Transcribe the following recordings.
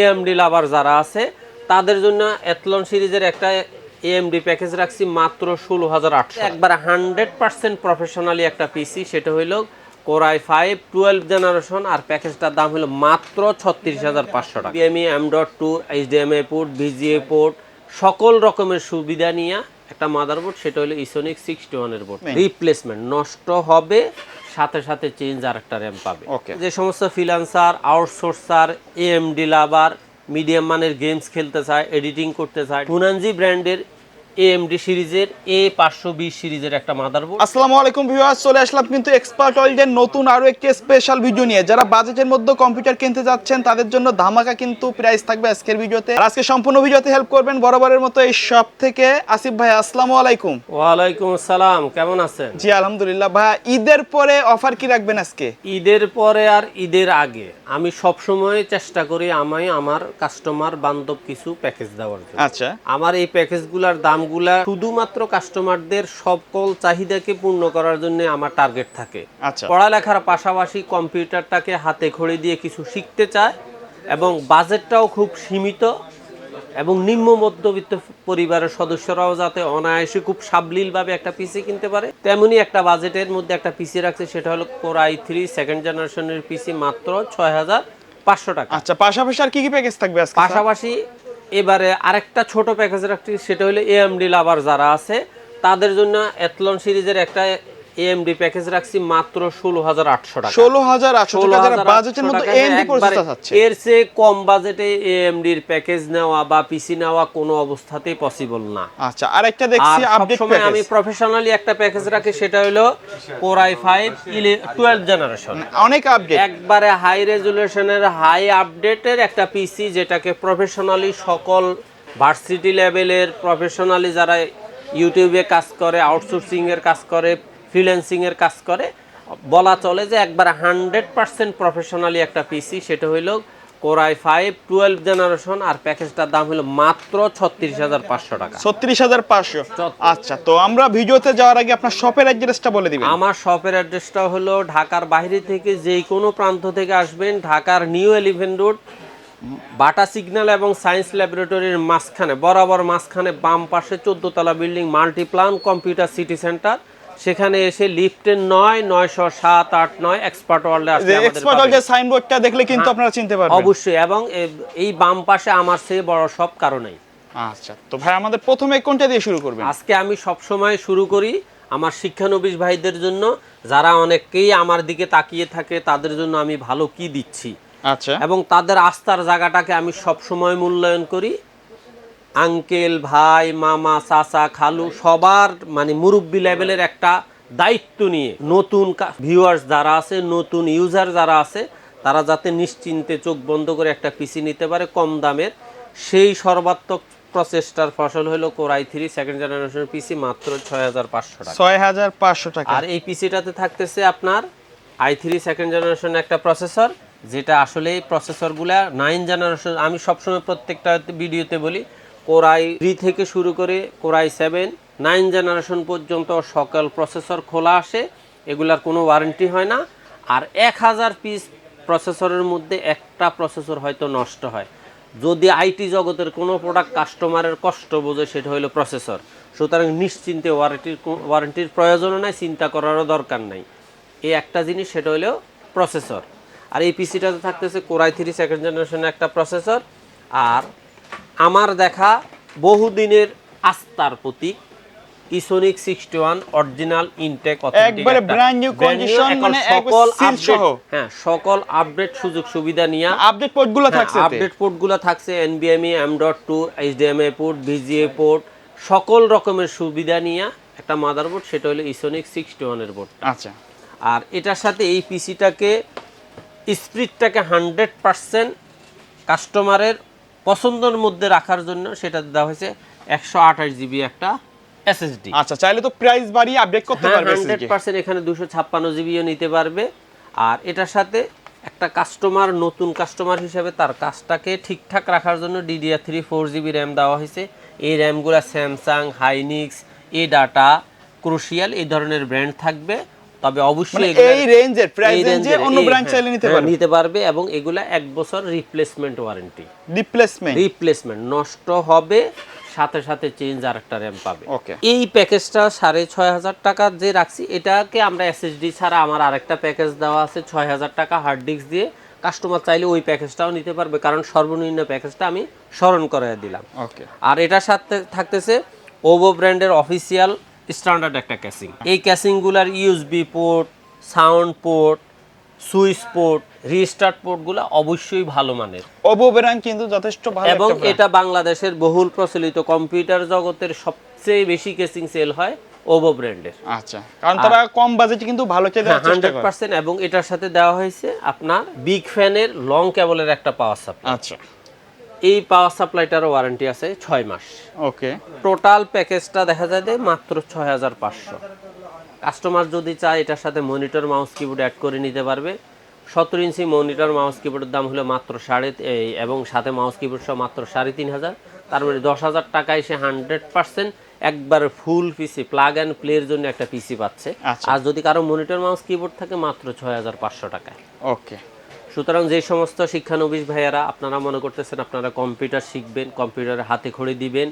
AMD লাভার যারা আছে তাদের জন্য এথলন সিরিজের একটা এএমডি প্যাকেজ রাখছি মাত্র ষোলো হাজার আটশো। একবার হান্ড্রেড পার্সেন্ট প্রফেশনালি একটা পিসি সেটা হইল core i five twelve generation আর প্যাকেজটার দাম হলো মাত্র ছত্রিশ হাজার পাঁচশো টাকা। NVMe M dot two HDMI port VGA port সকল রকমের সুবিধা নিয়ে একটা মাদারবোর্ড সেটা হলো ইসোনিক সিক্সটি ওয়ানের বোর্ড রিপ্লেসমেন্ট নষ্ট হবে সাথে সাথে চেঞ্জ আর একটা র্যাম পাবে। ওকে যে সমস্ত freelancer outsourcer AMD lover medium মানের গেমস খেলতে চায় এডিটিং করতে চায় টুনানজি ব্র্যান্ডের এএমডি সিরিজের এ পাঁচশো বিশ সিরিজের একটা মাদারবোর্ড। আসসালামু আলাইকুম ভিউয়ার্স চলে আসলাম কিন্তু এক্সপার্ট ওয়ার্ল্ডের নতুন একটি স্পেশাল ভিডিও নিয়ে। যারা বাজেটের মধ্যে কম্পিউটার কিনতে যাচ্ছেন তাদের জন্য ধামাকা কিন্তু প্রাইস থাকবে আজকের ভিডিওতে আর আজকে সম্পূর্ণ ভিডিওতে হেল্প করবেন বরাবরের মতো এই শপ থেকে আসিফ ভাই আসসালামু আলাইকুম। ওয়ালাইকুম আসসালাম কেমন আছেন? জি আলহামদুলিল্লাহ। ভাই ঈদের পরে অফার কি রাখবেন আজকে? ঈদের পরে আর ঈদের আগে। আমি সব সময় চেষ্টা করি আমি আমার কাস্টমার বান্ধব কিছু প্যাকেজ দেওয়ার জন্য। আচ্ছা। আমার এই প্যাকেজগুলোর দামগুলা শুধুমাত্র কাস্টমারদের সকল চাহিদাকে পূর্ণ করার জন্য আমার টার্গেট থাকে। আচ্ছা। পড়ালেখার পাশাপাশি কম্পিউটারটাকে হাতে খড়ি দিয়ে কিছু শিখতে চায় এবং বাজেটটাও খুব সীমিত এবং নিম্ন মধ্যবিত্ত পরিবারের সদস্যরাও যাতে অনায়াসে খুব সাবলীলভাবে একটা পিসি কিনতে পারে। তেমনি একটা বাজেটের মধ্যে একটা পিসি রাখছে সেটা হলো কোর আই থ্রি সেকেন্ড জেনারেশনের পিসি মাত্র ছয় হাজার পাঁচশো টাকা। আচ্ছা পাশাপাশি আর কি কি প্যাকেজ থাকবে পাশাপাশি এবারে আরেকটা ছোট প্যাকেজ রাখছি, সেটা হলো এএমডি লাভার যারা আছে, তাদের জন্য অ্যাথলন সিরিজের একটা এএমডি প্যাকেজ রাখছি মাত্র ষোলো হাজার আটশো টাকা। ষোলো হাজার আটশো টাকা যারা বাজেটের মধ্যে টাকায় এমডি একবারে প্রসেসর চাচ্ছে। এর চেয়ে কম বাজেটে এএমডির প্যাকেজ নেওয়া বা পিসি নেওয়া কোনো অবস্থাতেই পসিবল না। আচ্ছা আরেকটা আর দেখছি আপডেট সবসময় আমি প্রফেশনালি একটা প্যাকেজ রাখি সেটা হলো core i five twelve generation অনেক আপডেট একবারে হাই রেজুলেশনের হাই আপডেটের একটা পিসি যেটাকে প্রফেশনালি সকল ভার্সিটি লেভেলের প্রফেশনালি যারা ইউটিউবে কাজ করে আউটসোর্সিং এর কাজ করে ফ্রিল্যান্সিং এর কাজ করে। বলা চলে যে একবার হান্ড্রেড পার্সেন্ট প্রফেশনালি একটা পিসি সেটা হইল core i five twelve generation আর প্যাকেজটার দাম হলো মাত্র ছত্রিশ হাজার পাঁচশো টাকা। ছত্রিশ হাজার পাঁচশো। আচ্ছা তো আমরা ভিডিওতে যাওয়ার আগে আপনার শপের অ্যাড্রেসটা বলে দিবেন। আমার শপের অ্যাড্রেসটা হলো ঢাকার বাইরে থেকে যে কোনো প্রান্ত থেকে আসবেন ঢাকার new eleven road Bata signal এবং সায়েন্স ল্যাবরেটরির মাঝখানে বরাবর মাঝখানে বাম পাশে চোদ্দ তলা building Multiplan computer city center. সেখানে এসে লিফটের নয় নয়শো সাত আট নয় এক্সপার্ট ওয়ার্ল্ডে আসলে আমাদের এক্সপার্ট। যে সাইনবোর্ডটা দেখলে কিন্তু আপনারা চিনতে পারবেন। অবশ্যই এবং এই বাম পাশে আমার চেয়ে বড় সব কারণেই। আচ্ছা তো ভাই আমাদের প্রথমে কোনটা দিয়ে শুরু করবেন? আজকে আমি সব সময় শুরু করি আমার শিক্ষানবিশ ভাইদের জন্য। যারা অনেকেই আমার দিকে তাকিয়ে থাকে তাদের জন্য আমি ভালো কি দিচ্ছি। আচ্ছা। এবং তাদের আস্থার জায়গাটাকে আমি সব সময় মূল্যায়ন করি। আঙ্কেল ভাই মামা চাচা খালু সবার মানে মুরব্বী লেভেলের একটা দায়িত্ব নিয়ে নতুন ভিউয়ার্স যারা আছে নতুন ইউজার যারা আছে তারা যাতে নিশ্চিন্তে চোখ বন্ধ করে একটা পিসি নিতে পারে কম দামের। সেই সর্বাত্মক প্রচেষ্টার ফসল হলো core i three second generation PC মাত্র ছয় হাজার পাঁচশো টাকা। ছয় হাজার পাঁচশো টাকা। আর এই পিসিটাতে থাকতেছে আপনার আই থ্রি সেকেন্ড জেনারেশন একটা প্রসেসর যেটা আসলে এই প্রসেসরগুলা নাইন জেনারেশন আমি সবসময় প্রত্যেকটা ভিডিওতে বলি কোরাই থ্রি থেকে শুরু করে কোরাই সেভেন, নাইন জেনারেশন পর্যন্ত সকল প্রসেসর খোলা আসে, এগুলার কোনো ওয়ারেন্টি হয় না। আর এক হাজার পিস প্রসেসরের মধ্যে একটা প্রসেসর হয়তো নষ্ট হয়। যদি আইটি জগতের কোনো প্রোডাক্ট কাস্টমারের কষ্ট বোঝে, সেটা হলো প্রসেসর। সুতরাং নিশ্চিন্তে ওয়ারেন্টির ওয়ারেন্টির প্রয়োজনও নাই, চিন্তা করারও দরকার নাই। এই একটা জিনিস, সেটা হলো প্রসেসর। আর এই পিসিটাতে থাকতেছে, কোরাই থ্রি সেকেন্ড জেনারেশনের একটা প্রসেসর। আর আমার দেখা বহুদিনের আস্থার প্রতীক Esonic sixty one original Intel একবারে brand new condition, মানে সকল। আপডেট হ্যাঁ সকল আপডেট সুযোগ সুবিধা নিয়ে আপডেট পোর্টগুলো থাকছে এতে। আপডেট পোর্টগুলো থাকছে এনবিএমই M dot two HDMI port VGA port সকল রকমের সুবিধা নিয়ে একটা মাদারবোর্ড সেটা হলো ইসোনিক সিক্সটি ওয়ানের বোর্ড আচ্ছা আর এটার সাথে এই পিসিটাকে স্প্রিটটাকে হান্ড্রেড পার্সেন্ট কাস্টমারের পছন্দের মধ্যে রাখার জন্য সেটা দেওয়া হয়েছে একশো আঠাশ জিবি একটা এসএসডি আচ্ছা চাইলে তো প্রাইস বাড়িয়ে আপডেট করতে হ্যাঁ পারবে হান্ড্রেড পার্সেন্ট এখানে দুশো ছাপ্পান্ন জিবিও নিতে পারবে। আর এটার সাথে একটা কাস্টমার নতুন কাস্টমার হিসেবে তার কাজটাকে ঠিকঠাক রাখার জন্য DDR three four GB RAM দেওয়া হয়েছে। এই র্যামগুলো Samsung Hynix A data Crucial এই ধরনের ব্র্যান্ড থাকবে। তবে অবশ্যই মানে এই রেঞ্জের প্রাইস রেঞ্জে অন্য ব্র্যান্ড চাইলে নিতে হ্যাঁ, পারবে। নিতে পারবে এবং এগুলা এক বছর রিপ্লেসমেন্ট ওয়ারেন্টি রিপ্লেসমেন্ট রিপ্লেসমেন্ট নষ্ট হবে সাথে সাথে চেঞ্জ আর একটা র্যাম পাবে। ওকে এই প্যাকেজটা সাড়ে ছয় হাজার টাকা যে রাখছি এটাকে আমরা এসএসডি ছাড়া আমার আরেকটা প্যাকেজ দেওয়া আছে ছয় হাজার টাকা হার্ড ডিস্ক দিয়ে। কাস্টমার চাইলে ওই প্যাকেজটাও নিতে পারবে কারণ সর্বনিম্ন প্যাকেজটা আমি স্মরণ করে দিলাম। ওকে আর এটার সাথে থাকতেছে ওভো ব্র্যান্ডের অফিসিয়াল স্ট্যান্ডার্ড একটা ক্যাসিং এই ক্যাসিংগুলার USB port sound port switch port restart পোর্টগুলো অবশ্যই ভালো মানের। ব্র্যান্ড কিন্তু যথেষ্ট ভালো এবং এটা বাংলাদেশের বহুল প্রচলিত কম্পিউটার জগতের সবচেয়ে বেশি কেসিং সেল হয় ওভো ব্র্যান্ডের আচ্ছা কারণ তারা কম বাজেটে কিন্তু ভালো চেয়ে হান্ড্রেড পার্সেন্ট এবং এটার সাথে দেওয়া হয়েছে আপনার বিগ ফ্যানের লং কেবলের একটা পাওয়ার সাপ্লাই আচ্ছা। এই পাওয়ার সাপ্লাইটারও ওয়ারেন্টি আছে ছয় মাস। ওকে টোটাল প্যাকেজটা দেখা যায় যে মাত্র ছয় হাজার পাঁচশো। কাস্টমার যদি চায় এটার সাথে মনিটর মাউস কিবোর্ড অ্যাড করে নিতে পারবে। সতেরো ইঞ্চি মনিটর মাউস কিবোর্ডের দাম হলো মাত্র সাড়ে এবং সাথে মাউস কিবোর্ড সহ মাত্র সাড়ে তিন হাজার। তার মানে দশ হাজার টাকায় সে হান্ড্রেড পার্সেন্ট একবার ফুল পিসি প্লাগ অ্যান্ড প্লের জন্য একটা পিসি পাচ্ছে। আচ্ছা। আর যদি কারও মনিটর মাউস কিবোর্ড থাকে মাত্র ছয় হাজার পাঁচশো টাকায়। ওকে সুতরাং যে সমস্ত শিক্ষানবিশ ভাইয়ারা আপনারা মনে করতেছেন আপনারা কম্পিউটার শিখবেন, কম্পিউটারে হাতে খড়ি দিবেন,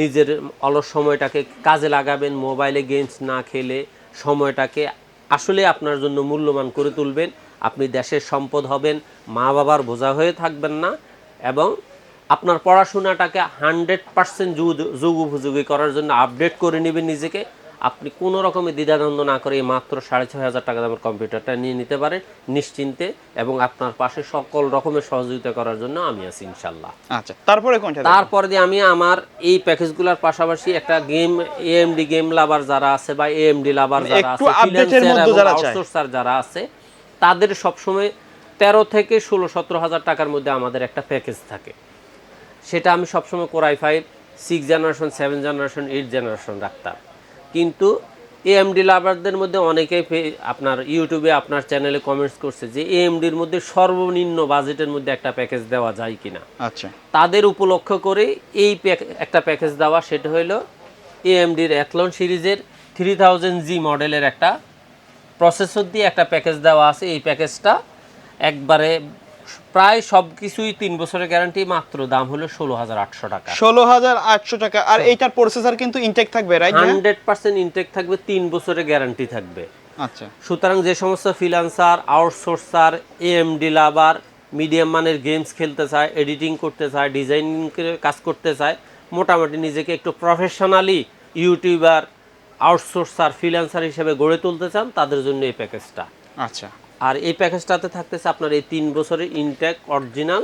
নিজের অলস সময়টাকে কাজে লাগাবেন, মোবাইলে গেমস না খেলে সময়টাকে আসলে আপনার জন্য মূল্যবান করে তুলবেন, আপনি দেশের সম্পদ হবেন মা বাবার বোঝা হয়ে থাকবেন না এবং আপনার পড়াশোনাটাকে হান্ড্রেড পার্সেন্ট যুগ উপযোগী করার জন্য আপডেট করে নেবেন নিজেকে। আপনি কোনো রকমের দ্বিধাদ্বন্দ্ব না করে মাত্র সাড়ে ছয় হাজার টাকা দামের কম্পিউটারটা নিয়ে নিতে পারেন নিশ্চিন্তে এবং আপনার পাশে সকল রকমের সহযোগিতা করার জন্য আমি আছি ইনশাল্লাহ। আচ্ছা তারপরে কোনটা তারপরে দিয়ে আমি আমার এই প্যাকেজগুলোর পাশাপাশি একটা গেম এএমডি গেম লাভার যারা আছে বা এএমডি লাভার যারা আছে মধ্যে। যারা আছে তাদের সবসময় তেরো থেকে ষোলো সতেরো হাজার টাকার মধ্যে আমাদের একটা প্যাকেজ থাকে। সেটা আমি সবসময় core i five six generation seven generation eight generation রাখতাম। কিন্তু এএমডি লাভারদের মধ্যে অনেকেই আপনার ইউটিউবে আপনার চ্যানেলে কমেন্টস করছে যে এএমডির মধ্যে সর্বনিম্ন বাজেটের মধ্যে একটা প্যাকেজ দেওয়া যায় কিনা। আচ্ছা। তাদের উপলক্ষ করে এই প্যাক- একটা প্যাকেজ দেওয়া সেটা হলো এএমডির অ্যাথলন সিরিজের থ্রি থাউজেন্ড জি মডেলের একটা প্রসেসর দিয়ে একটা প্যাকেজ দেওয়া আছে। এই প্যাকেজটা একবারে প্রায় সব কিছুই তিন বছরের গ্যারান্টি মাত্র দাম হলো ষোলো হাজার আটশো টাকা। ষোলো হাজার আটশো টাকা। আর এইটার প্রসেসর কিন্তু ইনটেক থাকবে রাইট হান্ড্রেড পার্সেন্ট ইনটেক থাকবে তিন বছরের গ্যারান্টি থাকবে। আচ্ছা। সুতরাং যে সমস্ত freelancer outsourcer AMD lover medium মানের গেমস খেলতে চায় এডিটিং করতে চায় ডিজাইনিং কাজ করতে চায় মোটামুটি নিজেকে একটু প্রফেশনালি ইউটিউবার আউটসোর্সার ফ্রিল্যান্সার হিসেবে গড়ে তুলতে চান তাদের জন্য এই প্যাকেজটা আচ্ছা। আর এই প্যাকেজটাতে থাকতেছে আপনার এই তিন বছরের ইনটেক অরিজিনাল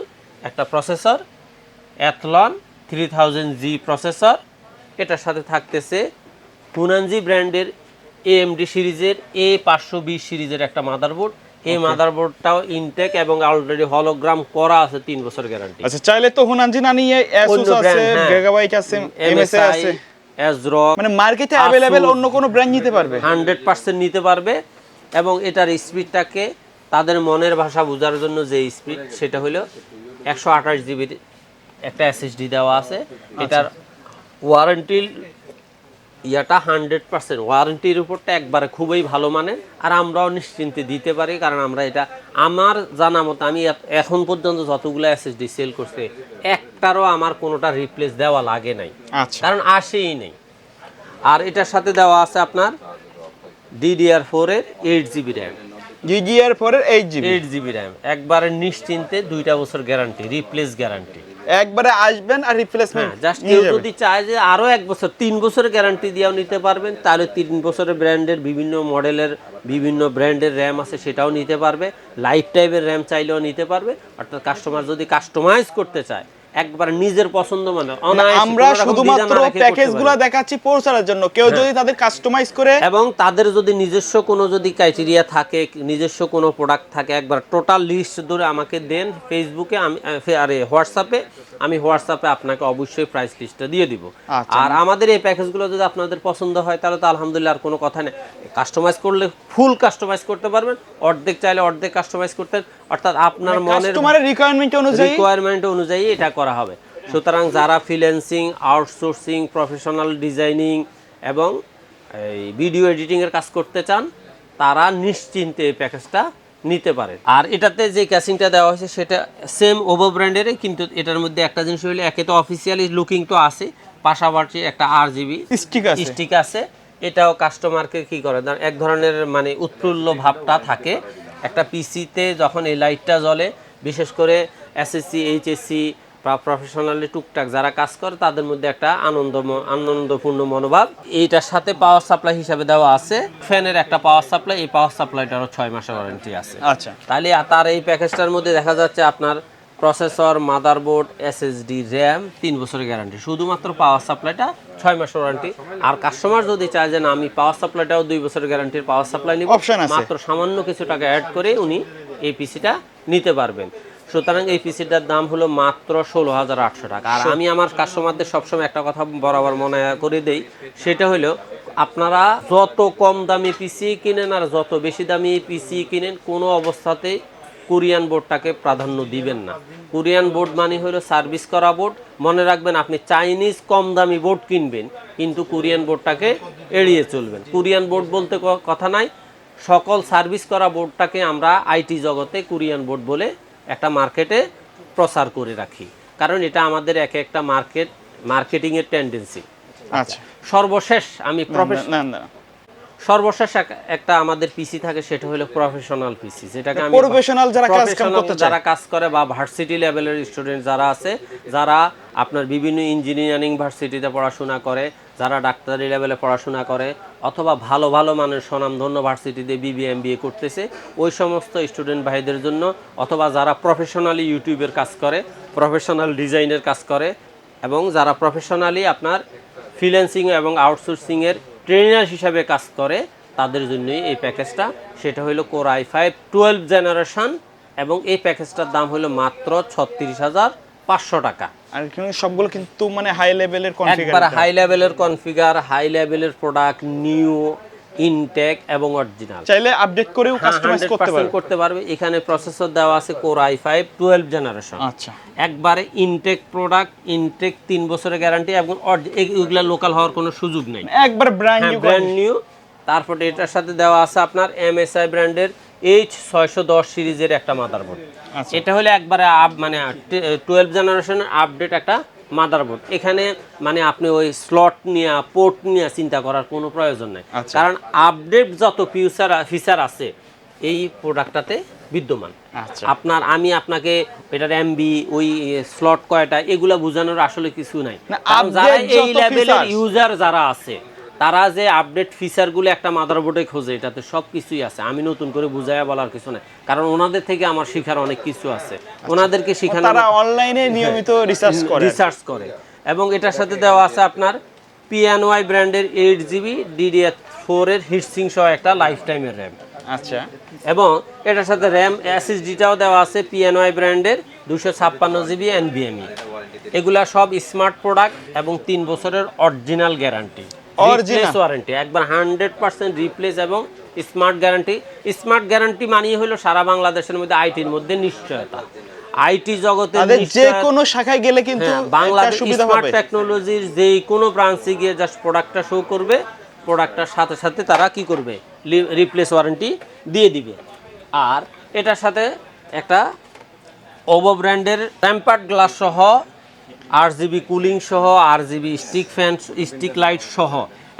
একটা processor Athlon three thousand G processor. এটার সাথে থাকতেছে হুনানজি ব্র্যান্ডের এএমডি সিরিজের এ পাঁচশো বিশ সিরিজের একটা মাদারবোর্ড। এই মাদারবোর্ডটাও ইনটেক এবং অলরেডি হলোগ্রাম করা আছে তিন বছর গ্যারান্টি আচ্ছা চাইলে তো হুনানজি না নিয়ে অ্যাসুস আছে হ্যাঁ। গিগাবাইট আছে এমএসএ এমএসআই আছে। এজরক মানে মার্কেটে অ্যাভেলেবেল অন্য কোনো ব্র্যান্ড নিতে পারবে? হান্ড্রেড পার্সেন্ট নিতে পারবে। এবং এটার স্পিডটাকে তাদের মনের ভাষা বোঝার জন্য যে স্পিড সেটা হলো একশো আঠাশ জিবির একটা এসএসডি দেওয়া আছে। এটার ওয়ারেন্টির ইয়াটা হান্ড্রেড পার্সেন্ট ওয়ারেন্টির উপরটা একবারে খুবই ভালো মানের। আর আমরাও নিশ্চিন্তে দিতে পারি কারণ আমরা এটা আমার জানা মতো আমি এখন পর্যন্ত যতগুলো এসএসডি সেল করছে একটারও আমার কোনোটা রিপ্লেস দেওয়া লাগে নাই। আচ্ছা। কারণ আসেই নেই। আর এটার সাথে দেওয়া আছে আপনার ডিডিআর ফোরের এইট জিবি র্যাম জিজিআর ফোরের eight GB eight GB RAM একবারে নিশ্চিন্তে দুইটা বছর গ্যারান্টি রিপ্লেস গ্যারান্টি একবারে আসবেন আর রিপ্লেসমেন্ট হ্যাঁ জাস্ট কেউ যদি চায় যে আরও এক বছর তিন বছরের গ্যারান্টি দিয়েও নিতে পারবেন তাহলে তিন বছরের ব্র্যান্ডের বিভিন্ন মডেলের বিভিন্ন ব্র্যান্ডের র্যাম আছে সেটাও নিতে পারবে লাইফ টাইপের র্যাম চাইলেও নিতে পারবে। অর্থাৎ কাস্টমার যদি কাস্টমাইজ করতে চায় একবার নিজের পছন্দ মানে আমরা শুধুমাত্র প্যাকেজগুলো দেখাচ্ছি পৌঁছানোর জন্য। কেউ যদি তাদের কাস্টমাইজ করে এবং তাদের যদি নিজস্ব কোনো যদি ক্রাইটেরিয়া থাকে নিজস্ব কোনো প্রোডাক্ট থাকে একবার টোটাল লিস্ট ধরে আমাকে দেন ফেসবুকে আমি আরে হোয়াটসঅ্যাপে আমি হোয়াটসঅ্যাপে আপনাকে অবশ্যই প্রাইস লিস্টটা দিয়ে দিব। আচ্ছা। আর আমাদের এই প্যাকেজগুলো যদি আপনাদের পছন্দ হয় তাহলে তো আলহামদুলিল্লাহ আর কোনো কথা নেই। কাস্টমাইজ করলে ফুল কাস্টমাইজ করতে পারবেন অর্ধেক চাইলে অর্ধেক কাস্টমাইজ করতে অর্থাৎ আপনার মনের কাস্টমারের রিকোয়ারমেন্ট অনুযায়ী? রিকোয়ারমেন্ট অনুযায়ী এটা করা হবে। সুতরাং যারা ফ্রিল্যান্সিং আউটসোর্সিং প্রফেশনাল ডিজাইনিং এবং এই ভিডিও এডিটিংয়ের কাজ করতে চান তারা নিশ্চিন্তে এই প্যাকেজটা নিতে আর এটাতে যে ক্যাসিংটা দেওয়া হয়েছে সেটা সেম ওভো ব্র্যান্ডেরই কিন্তু এটার মধ্যে একটা জিনিস হইলে একে তো অফিসিয়ালি লুকিং তো আছে পাশাপাশি একটা আর জিবি স্টিক আছে। স্টিক আছে। এটাও কাস্টমারকে কি করে? এক ধরনের মানে উৎফুল্ল ভাবটা থাকে। একটা পিসিতে যখন এই লাইটটা জ্বলে বিশেষ করে এসএসসি এইচএসসি বা প্রফেশনালি টুকটাক যারা কাজ করে তাদের মধ্যে একটা আনন্দ আনন্দপূর্ণ মনোভাব। এইটার সাথে পাওয়ার সাপ্লাই হিসাবে দেওয়া আছে। ফ্যানের একটা পাওয়ার সাপ্লাই এই পাওয়ার সাপ্লাইটারও ছয় মাসের ওয়ারেন্টি আছে। আচ্ছা। তাহলে তার এই প্যাকেজটার মধ্যে দেখা যাচ্ছে আপনার প্রসেসর মাদারবোর্ড এসএসডি র্যাম তিন বছরের গ্যারান্টি। শুধুমাত্র পাওয়ার সাপ্লাইটা ছয় মাসের ওয়ারেন্টি আর কাস্টমার যদি চায় যে না আমি পাওয়ার সাপ্লাইটাও দুই বছরের গ্যারান্টির পাওয়ার সাপ্লাই নিব মাত্র সামান্য কিছু টাকা অ্যাড করে উনি এই পিসিটা নিতে পারবেন। সুতরাং এই পিসিটার দাম হলো মাত্র ষোলো হাজার আটশো টাকা। আর আমি আমার কাস্টমারদের সবসময় একটা কথা বরাবর মনে করে দেই সেটা হলো আপনারা যত কম দামি পিসি কিনেন আর যত বেশি দামি পিসি কিনেন কোনো অবস্থাতেই কোরিয়ান বোর্ডটাকে প্রাধান্য দিবেন না। কোরিয়ান বোর্ড মানে হলো সার্ভিস করা বোর্ড। মনে রাখবেন আপনি চাইনিজ কম দামি বোর্ড কিনবেন কিন্তু কোরিয়ান বোর্ডটাকে এড়িয়ে চলবেন। কোরিয়ান বোর্ড বলতে কথা নাই। সকল সার্ভিস করা বোর্ডটাকে আমরা আইটি জগতে কোরিয়ান বোর্ড বলে একটা মার্কেটে প্রচার করে রাখি। কারণ এটা আমাদের এক একটা মার্কেট মার্কেটিংয়ের টেন্ডেন্সি আচ্ছা। সর্বশেষ আমি প্রফেশন সর্বশেষ একটা আমাদের পিসি থাকে সেটা হলো প্রফেশনাল পিসি যেটাকে আমি Professional যারা কাজ কাম করতে যারা কাজ করে বা ভার্সিটি লেভেলের স্টুডেন্ট যারা আছে যারা আপনার বিভিন্ন ইঞ্জিনিয়ারিং ভার্সিটিতে পড়াশোনা করে যারা ডাক্তারি লেভেলে পড়াশোনা করে অথবা ভালো ভালো মানের স্বনামধন্য ভার্সিটিতে বিবিএম বিএ করতেছে ওই সমস্ত স্টুডেন্ট ভাইদের জন্য অথবা যারা প্রফেশনালি ইউটিউবের কাজ করে প্রফেশনাল ডিজাইনের কাজ করে এবং যারা প্রফেশনালি আপনার ফ্রিল্যান্সিং এবং আউটসোর্সিংয়ের ট্রেনার হিসাবে কাজ করে তাদের জন্যই এই প্যাকেজটা। সেটা হলো core i five twelve generation এবং এই প্যাকেজটার দাম হলো মাত্র ছত্রিশ হাজার পাঁচশো টাকা। আর সবগুলো কিন্তু মানে হাই লেভেলের কনফিগার হাই লেভেলের কনফিগার হাই লেভেলের প্রোডাক্ট নিউ ইনটেক এবং অরিজিনাল। চাইলে আপডেট করেও কাস্টমাইজ করতে পারবে। করতে পারবে। এখানে প্রসেসর দেওয়া আছে core i five twelve generation আচ্ছা। একবারে ইনটেক প্রোডাক্ট ইনটেক তিন বছরের গ্যারান্টি এবং এগুলা লোকাল হওয়ার কোনো সুযোগ নেই। একবার ব্র্যান্ড নিউ ব্র্যান্ড নিউ তারপরে এটার সাথে দেওয়া আছে আপনার এমএসআই ব্র্যান্ডের এইচ ছয়শো দশ সিরিজের একটা মাদারবোর্ড আচ্ছা। এটা হলে একবারে আপ মানে টুয়েলভ জেনারেশনের আপডেট একটা মাদারবোর্ড এখানে মানে আপনি ওই স্লট নিয়ে পোর্ট নিয়ে চিন্তা করার কোনো প্রয়োজন নেই। আচ্ছা। কারণ আপডেট যত ফিউচার ফিচার আছে এই প্রোডাক্টটাতে বিদ্যমান। আচ্ছা। আপনার আমি আপনাকে এটার এমবি ওই স্লট কয়টা এগুলা বোঝানোর আসলে কিছু নাই। যারা এই লেভেলের ইউজার যারা আছে তারা যে আপডেট ফিচারগুলো একটা মাদারবোর্ডে খোঁজে এটাতে সব কিছুই আছে। আমি নতুন করে বুঝাইয়া বলার কিছু নাই। কারণ ওনাদের থেকে আমার শেখার অনেক কিছু আছে। ওনাদেরকে শেখানো তারা অনলাইনে নিয়মিত রিসার্চ করে। রিসার্চ করে। এবং এটার সাথে দেওয়া আছে আপনার পিএনওয়াই ব্র্যান্ডের এইট জিবি ডিডিএ ফোর এর হিটসিং সহ একটা লাইফ টাইমের র্যাম আচ্ছা। এবং এটার সাথে র্যাম এসএসডিটাও দেওয়া আছে পিএনওয়াই ব্র্যান্ডের দুশো ছাপ্পান্ন জিবি এনবিএমই এগুলা সব স্মার্ট প্রোডাক্ট এবং তিন বছরের অরিজিনাল গ্যারান্টি Original? ওয়ারেন্টি একবার হান্ড্রেড পার্সেন্ট রিপ্লেস এবং স্মার্ট গ্যারান্টি স্মার্ট গ্যারান্টি মানিয়ে হলো সারা বাংলাদেশের মধ্যে আইটির মধ্যে নিশ্চয়তা। আইটি জগতে যে কোনো শাখায় গেলে কিন্তু হ্যাঁ, বাংলাদেশ স্মার্ট টেকনোলজির যে কোনো ব্রাঞ্চে গিয়ে জাস্ট প্রোডাক্টটা শো করবে প্রোডাক্টটার সাথে সাথে তারা কি করবে? রিপ্লেস ওয়ারেন্টি দিয়ে দিবে। আর এটার সাথে একটা ওভো ব্র্যান্ডের টেম্পার্ড গ্লাস সহ আর জিবি কুলিং সহ R GB stick fan stick light সহ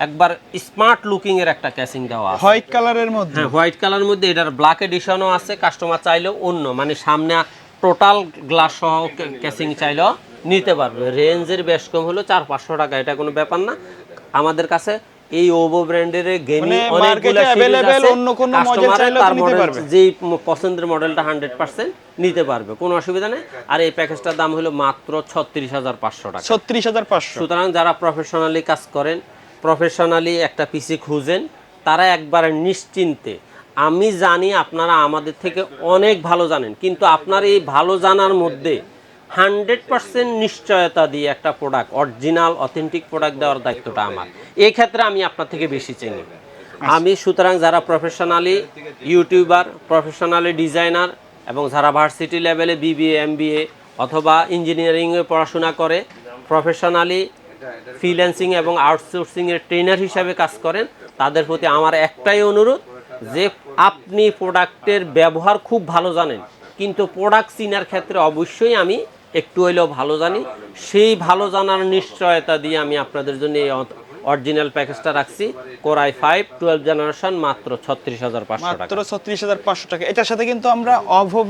একবার স্মার্ট লুকিং এর একটা ক্যাসিং দেওয়া আছে। হোয়াইট কালারের মধ্যে? হ্যাঁ হোয়াইট কালারের মধ্যে এটার ব্ল্যাক এডিশনও আছে কাস্টমার চাইলেও অন্য মানে সামনে টোটাল গ্লাস সহ ক্যাসিং চাইলেও নিতে পারবে। রেঞ্জের বেশ কম হলো চার পাঁচশো টাকা এটা কোনো ব্যাপার না। আমাদের কাছে এই ওভো ব্র্যান্ডের গেমিং অনেকগুলো available অন্য কোনো চাইলেও তার নিতে পারবে। যেই ম- পছন্দের মডেলটা হান্ড্রেড পার্সেন্ট নিতে পারবে কোনো অসুবিধা নেই। আর এই প্যাকেজটার দাম হলো মাত্র ছত্রিশ হাজার পাঁচশো টাকা। ছত্রিশ হাজার পাঁচশো। সুতরাং যারা প্রফেশনালি কাজ করেন প্রফেশনালি একটা পিসি খুঁজেন তারা একবারে নিশ্চিন্তে। আমি জানি আপনারা আমাদের থেকে অনেক ভালো জানেন কিন্তু আপনার এই ভালো জানার মধ্যে হান্ড্রেড পার্সেন্ট নিশ্চয়তা দিয়ে একটা প্রোডাক্ট অরিজিনাল অথেন্টিক প্রোডাক্ট দেওয়ার দায়িত্বটা আমার। এই ক্ষেত্রে আমি আপনার থেকে বেশি চিনি। আমি সুতরাং যারা প্রফেশনালি ইউটিউবার প্রফেশনালি ডিজাইনার এবং যারা ভার্সিটি লেভেলে বিবিএ এমবিএ অথবা ইঞ্জিনিয়ারিংয়ে পড়াশোনা করে প্রফেশনালি ফ্রিল্যান্সিং এবং আউটসোর্সিংয়ের ট্রেনার হিসাবে কাজ করেন, তাদের প্রতি আমার একটাই অনুরোধ যে আপনি প্রোডাক্টের ব্যবহার খুব ভালো জানেন। কিন্তু প্রোডাক্ট চিনার ক্ষেত্রে অবশ্যই আমি একটু হইলেও ভালো জানি। সেই ভালো জানার নিশ্চয়তা দিয়ে আমি আপনাদের জন্য এই অরিজিনাল প্যাকেজটা রাখছি কোরাই ফাইভ টুয়েলভ জেনারেশন মাত্র ছত্রিশ হাজার পাঁচশো টাকা। মাত্র ছত্রিশ হাজার পাঁচশো টাকা। এটার সাথে কিন্তু আমরা অভো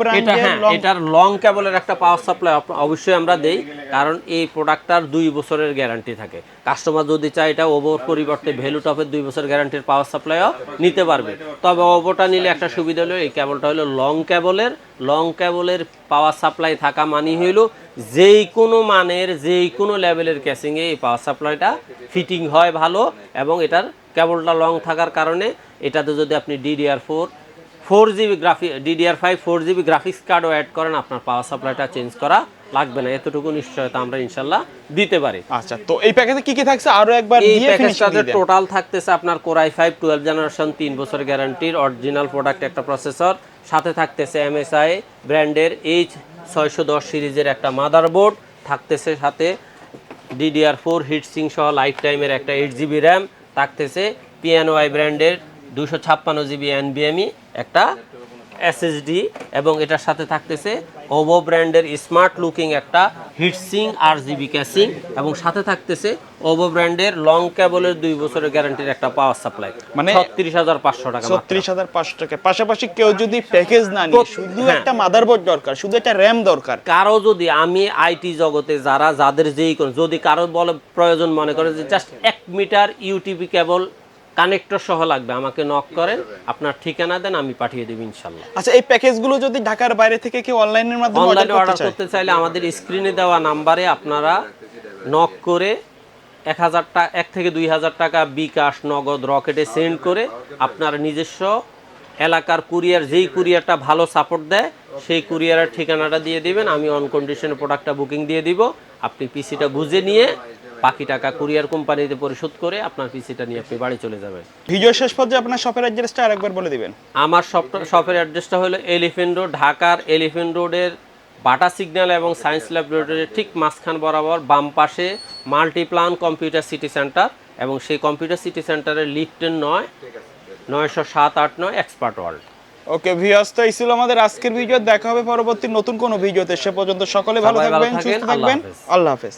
হ্যাঁ লং এটার লং কেবলের একটা পাওয়ার সাপ্লাই অবশ্যই আমরা দেই কারণ এই প্রোডাক্টটার দুই বছরের গ্যারান্টি থাকে। কাস্টমার যদি চায় এটা ওভোর পরিবর্তে ভ্যালু টপের দুই বছর গ্যারান্টির পাওয়ার সাপ্লাইও নিতে পারবে। তবে ওভোটা নিলে একটা সুবিধা হলো এই কেবলটা হলো লং কেবলের লং কেবলের পাওয়ার সাপ্লাই থাকা মানি হইল যেই কোনো মানের যেই কোনো লেভেলের ক্যাসিংয়ে এই পাওয়ার সাপ্লাইটা ফিটিং হয় ভালো এবং এটার কেবলটা লং থাকার কারণে এটাতে যদি আপনি DDR four four GB গ্রাফি DDR five four GB graphics কার্ডও অ্যাড করেন আপনার পাওয়ার সাপ্লাইটা চেঞ্জ করা লাগবে না। এতটুকু নিশ্চয়তা আমরা ইনশাল্লাহ দিতে পারি। আচ্ছা তো এই প্যাকেজে কি কি থাকছে? আরও একবার এই প্যাকেজটাতে টোটাল থাকতেছে আপনার কোরাই ফাইভ টুয়েলভ জেনারেশন তিন বছর গ্যারান্টির অরিজিনাল প্রোডাক্ট একটা প্রসেসর সাথে থাকতেছে এমএসআই ব্র্যান্ডের এইচ ছয়শো দশ সিরিজের একটা মাদারবোর্ড, থাকতেছে সাথে ডিডিআর ফোর হিটসিং সহ লাইফ টাইমের একটা এইট জিবি র্যাম থাকতেছে পিএনওয়াই ব্র্যান্ডের দুশো ছাপ্পান্ন জিবি এনবিএমই একটা এসএসডি এবং এটার সাথে থাকতেছে ওভো ব্র্যান্ডের স্মার্ট লুকিং একটা হিটসিং আর জিবি ক্যাসিং এবং সাথে থাকতেছে ওভো ব্র্যান্ডের লং কেবলের দুই বছরের গ্যারান্টির একটা পাওয়ার সাপ্লাই মানে ছত্রিশ হাজার পাঁচশো টাকা ছত্রিশ হাজার পাঁচশো টাকা। পাশাপাশি কেউ যদি প্যাকেজ না নিয়ে শুধু হ্যাঁ। একটা মাদারবোর্ড দরকার শুধু একটা র্যাম দরকার। কারও যদি আমি আইটি জগতে যারা যাদের যেই যদি কারও বলে প্রয়োজন মনে করে যে জাস্ট এক মিটার ইউটিপি কেবল কানেক্টর সহ লাগবে। আমাকে নক করেন আপনার ঠিকানা দেন আমি পাঠিয়ে দেব ইনশাল্লাহ। আচ্ছা এই প্যাকেজগুলো যদি ঢাকার বাইরে থেকে কেউ অনলাইনের মাধ্যমে অর্ডার অনলাইনে করতে অর্ডার করতে চাইলে আমাদের স্ক্রিনে দেওয়া নাম্বারে আপনারা নক করে এক হাজার টাকা এক থেকে দুই হাজার টাকা বিকাশ নগদ রকেটে সেন্ড করে আপনার নিজস্ব এলাকার কুরিয়ার যেই কুরিয়ারটা ভালো সাপোর্ট দেয় সেই কুরিয়ারের ঠিকানাটা দিয়ে দিবেন। আমি অন কন্ডিশনে প্রোডাক্টটা বুকিং দিয়ে দিব। আপনি পিসিটা বুঝে নিয়ে বাকি টাকা কুরিয়ার কোম্পানিতে পরিশোধ করে আপনার পিসিটা নিয়ে আপনি বাড়ি চলে যাবেন। ভিডিও শেষ পর্যায়ে আপনার শপের অ্যাড্রেসটা আরেকবার বলে দিবেন। আমার শপ শপের অ্যাড্রেসটা হলো এলিফেন্ট রোড ঢাকার এলিফেন্ট রোডের বাটা সিগন্যাল এবং সায়েন্স ল্যাবরেটরির ঠিক মাঝখান বরাবর বাম পাশে মাল্টিপ্লান কম্পিউটার সিটি সেন্টার এবং সেই কম্পিউটার সিটি সেন্টারের লিফটের নয় নয়শো সাত আট নয় এক্সপার্ট ওয়ার্ল্ড ওকে ভিউয়ার্স তো এই ছিল আমাদের আজকের ভিডিও দেখা হবে পরবর্তী নতুন কোনো ভিডিওতে। সে পর্যন্ত সকলে ভালো থাকবেন সুস্থ থাকবেন। আল্লাহ হাফেজ।